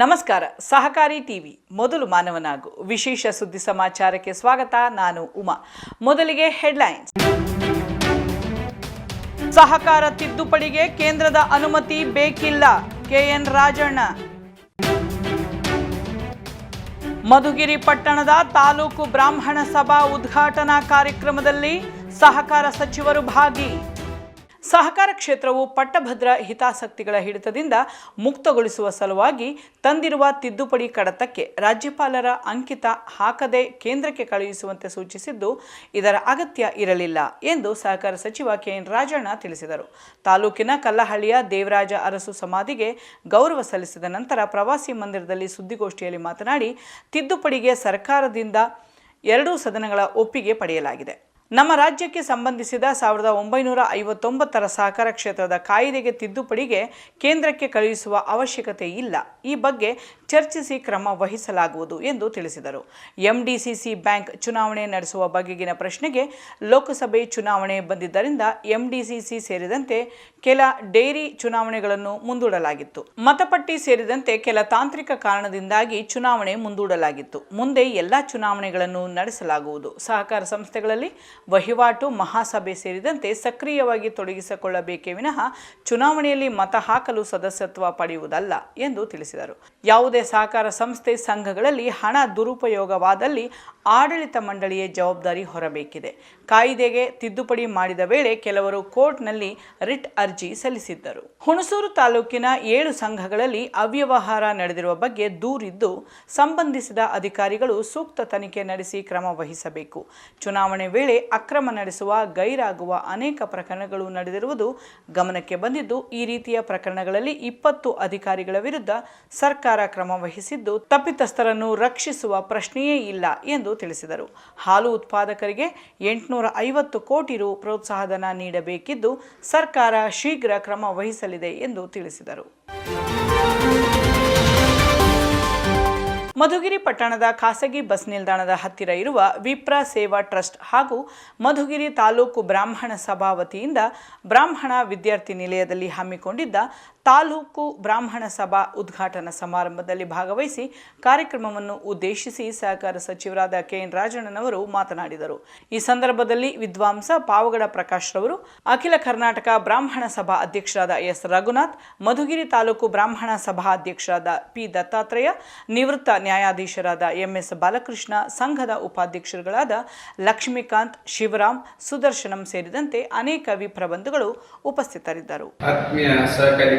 ನಮಸ್ಕಾರ, ಸಹಕಾರಿ ಟಿವಿ, ಮೊದಲು ಮಾನವನಾಗು, ವಿಶೇಷ ಸುದ್ದಿ ಸಮಾಚಾರಕ್ಕೆ ಸ್ವಾಗತ, ನಾನು ಉಮಾ. ಮೊದಲಿಗೆ ಹೆಡ್ಲೈನ್ಸ್. ಸಹಕಾರ ತಿದ್ದುಪಡಿಗೆ ಕೇಂದ್ರದ ಅನುಮತಿ ಬೇಕಿಲ್ಲ, ಕೆಎನ್ ರಾಜಣ್ಣ. ಮಧುಗಿರಿ ಪಟ್ಟಣದ ತಾಲೂಕು ಬ್ರಾಹ್ಮಣ ಸಭಾ ಉದ್ಘಾಟನಾ ಕಾರ್ಯಕ್ರಮದಲ್ಲಿ ಸಹಕಾರ ಸಚಿವರು ಭಾಗಿ. ಸಹಕಾರ ಕ್ಷೇತ್ರವು ಪಟ್ಟಭದ್ರ ಹಿತಾಸಕ್ತಿಗಳ ಹಿಡಿತದಿಂದ ಮುಕ್ತಗೊಳಿಸುವ ಸಲುವಾಗಿ ತಂದಿರುವ ತಿದ್ದುಪಡಿ ಕಡತಕ್ಕೆ ರಾಜ್ಯಪಾಲರ ಅಂಕಿತ ಹಾಕದೆ ಕೇಂದ್ರಕ್ಕೆ ಕಳುಹಿಸುವಂತೆ ಸೂಚಿಸಿದ್ದು, ಇದರ ಅಗತ್ಯ ಇರಲಿಲ್ಲ ಎಂದು ಸಹಕಾರ ಸಚಿವ ಕೆಎನ್ ರಾಜಣ್ಣ ತಿಳಿಸಿದರು. ತಾಲೂಕಿನ ಕಲ್ಲಹಳ್ಳಿಯ ದೇವರಾಜ ಅರಸು ಸಮಾಧಿಗೆ ಗೌರವ ಸಲ್ಲಿಸಿದ ನಂತರ ಪ್ರವಾಸಿ ಮಂದಿರದಲ್ಲಿ ಸುದ್ದಿಗೋಷ್ಠಿಯಲ್ಲಿ ಮಾತನಾಡಿ, ತಿದ್ದುಪಡಿಗೆ ಸರ್ಕಾರದಿಂದ ಎರಡೂ ಸದನಗಳ ಒಪ್ಪಿಗೆ ಪಡೆಯಲಾಗಿದೆ. ನಮ್ಮ ರಾಜ್ಯಕ್ಕೆ ಸಂಬಂಧಿಸಿದ ಸಾವಿರದ ಒಂಬೈನೂರ ಐವತ್ತೊಂಬತ್ತರ ಸಹಕಾರ ಕ್ಷೇತ್ರದ ಕಾಯಿದೆಗೆ ತಿದ್ದುಪಡಿಗೆ ಕೇಂದ್ರಕ್ಕೆ ಕಳುಹಿಸುವ ಅವಶ್ಯಕತೆ ಇಲ್ಲ. ಈ ಬಗ್ಗೆ ಚರ್ಚಿಸಿ ಕ್ರಮ ವಹಿಸಲಾಗುವುದು ಎಂದು ತಿಳಿಸಿದರು. ಎಂಡಿಸಿಸಿ ಬ್ಯಾಂಕ್ ಚುನಾವಣೆ ನಡೆಸುವ ಬಗೆಗಿನ ಪ್ರಶ್ನೆಗೆ ಲೋಕಸಭೆ ಚುನಾವಣೆ ಬಂದಿದ್ದರಿಂದ ಎಂಡಿಸಿಸಿ ಸೇರಿದಂತೆ ಕೆಲ ಡೈರಿ ಚುನಾವಣೆಗಳನ್ನು ಮುಂದೂಡಲಾಗಿತ್ತು. ಮತಪಟ್ಟಿ ಸೇರಿದಂತೆ ಕೆಲ ತಾಂತ್ರಿಕ ಕಾರಣದಿಂದಾಗಿ ಚುನಾವಣೆ ಮುಂದೂಡಲಾಗಿತ್ತು. ಮುಂದೆ ಎಲ್ಲ ಚುನಾವಣೆಗಳನ್ನು ನಡೆಸಲಾಗುವುದು. ಸಹಕಾರ ಸಂಸ್ಥೆಗಳಲ್ಲಿ ವಹಿವಾಟು ಮಹಾಸಭೆ ಸೇರಿದಂತೆ ಸಕ್ರಿಯವಾಗಿ ತೊಡಗಿಸಿಕೊಳ್ಳಬೇಕೇ ವಿನಃ ಚುನಾವಣೆಯಲ್ಲಿ ಮತ ಹಾಕಲು ಸದಸ್ಯತ್ವ ಪಡೆಯುವುದಲ್ಲ ಎಂದು ತಿಳಿಸಿದರು. ಯಾವುದೇ ಸಹಕಾರ ಸಂಸ್ಥೆ ಸಂಘಗಳಲ್ಲಿ ಹಣ ದುರುಪಯೋಗವಾದಲ್ಲಿ ಆಡಳಿತ ಮಂಡಳಿಯೇ ಜವಾಬ್ದಾರಿ ಹೊರಬೇಕಿದೆ. ಕಾಯ್ದೆಗೆ ತಿದ್ದುಪಡಿ ಮಾಡಿದ ವೇಳೆ ಕೆಲವರು ಕೋರ್ಟ್ನಲ್ಲಿ ರಿಟ್ ಅರ್ಜಿ ಸಲ್ಲಿಸಿದ್ದರು. ಹುಣಸೂರು ತಾಲೂಕಿನ ಏಳು ಸಂಘಗಳಲ್ಲಿ ಅವ್ಯವಹಾರ ನಡೆದಿರುವ ಬಗ್ಗೆ ದೂರಿದ್ದು ಸಂಬಂಧಿಸಿದ ಅಧಿಕಾರಿಗಳು ಸೂಕ್ತ ತನಿಖೆ ನಡೆಸಿ ಕ್ರಮ ವಹಿಸಬೇಕು. ಚುನಾವಣೆ ವೇಳೆ ಅಕ್ರಮ ನಡೆಸುವ, ಗೈರಾಗುವ ಅನೇಕ ಪ್ರಕರಣಗಳು ನಡೆದಿರುವುದು ಗಮನಕ್ಕೆ ಬಂದಿದ್ದು, ಈ ರೀತಿಯ ಪ್ರಕರಣಗಳಲ್ಲಿ ಇಪ್ಪತ್ತು ಅಧಿಕಾರಿಗಳ ವಿರುದ್ಧ ಸರ್ಕಾರ ಕ್ರಮ ವಹಿಸಿದ್ದು, ತಪ್ಪಿತಸ್ಥರನ್ನು ರಕ್ಷಿಸುವ ಪ್ರಶ್ನೆಯೇ ಇಲ್ಲ ಎಂದು ತಿಳಿಸಿದರು. ಹಾಲು ಉತ್ಪಾದಕರಿಗೆ ಎಂಟುನೂರ ಐವತ್ತು ಕೋಟಿ ರು ಪ್ರೋತ್ಸಾಹಧನ ನೀಡಬೇಕಿದ್ದು, ಸರ್ಕಾರ ಶೀಘ್ರ ಕ್ರಮ ವಹಿಸಲಿದೆ ಎಂದು ತಿಳಿಸಿದರು. ಮಧುಗಿರಿ ಪಟ್ಟಣದ ಖಾಸಗಿ ಬಸ್ ನಿಲ್ದಾಣದ ಹತ್ತಿರ ಇರುವ ವಿಪ್ರ ಸೇವಾ ಟ್ರಸ್ಟ್ ಹಾಗೂ ಮಧುಗಿರಿ ತಾಲೂಕು ಬ್ರಾಹ್ಮಣ ಸಭಾ ವತಿಯಿಂದ ಬ್ರಾಹ್ಮಣ ವಿದ್ಯಾರ್ಥಿ ನಿಲಯದಲ್ಲಿ ಹಮ್ಮಿಕೊಂಡಿದ್ದ ತಾಲೂಕು ಬ್ರಾಹ್ಮಣ ಸಭಾ ಉದ್ಘಾಟನಾ ಸಮಾರಂಭದಲ್ಲಿ ಭಾಗವಹಿಸಿ ಕಾರ್ಯಕ್ರಮವನ್ನು ಉದ್ದೇಶಿಸಿ ಸಹಕಾರ ಸಚಿವರಾದ ಕೆಎನ್ ರಾಜಣ್ಣನವರು ಮಾತನಾಡಿದರು. ಈ ಸಂದರ್ಭದಲ್ಲಿ ವಿದ್ವಾಂಸ ಪಾವಗಡ ಪ್ರಕಾಶ್ ರವರು ಅಖಿಲ ಕರ್ನಾಟಕ ಬ್ರಾಹ್ಮಣ ಸಭಾ ಅಧ್ಯಕ್ಷರಾದ ಎಸ್ ರಘುನಾಥ್, ಮಧುಗಿರಿ ತಾಲೂಕು ಬ್ರಾಹ್ಮಣ ಸಭಾ ಅಧ್ಯಕ್ಷರಾದ ಪಿ ದತ್ತಾತ್ರೇಯ, ನಿವೃತ್ತ ನ್ಯಾಯಾಧೀಶರಾದ ಎಂಎಸ್ ಬಾಲಕೃಷ್ಣ, ಸಂಘದ ಉಪಾಧ್ಯಕ್ಷರುಗಳಾದ ಲಕ್ಷ್ಮೀಕಾಂತ್, ಶಿವರಾಮ್, ಸುದರ್ಶನಂ ಸೇರಿದಂತೆ ಅನೇಕ ವಿಪ್ರಬಂಧುಗಳು ಉಪಸ್ಥಿತರಿದ್ದರು. ಆತ್ಮೀಯ ಸಹಕಾರಿ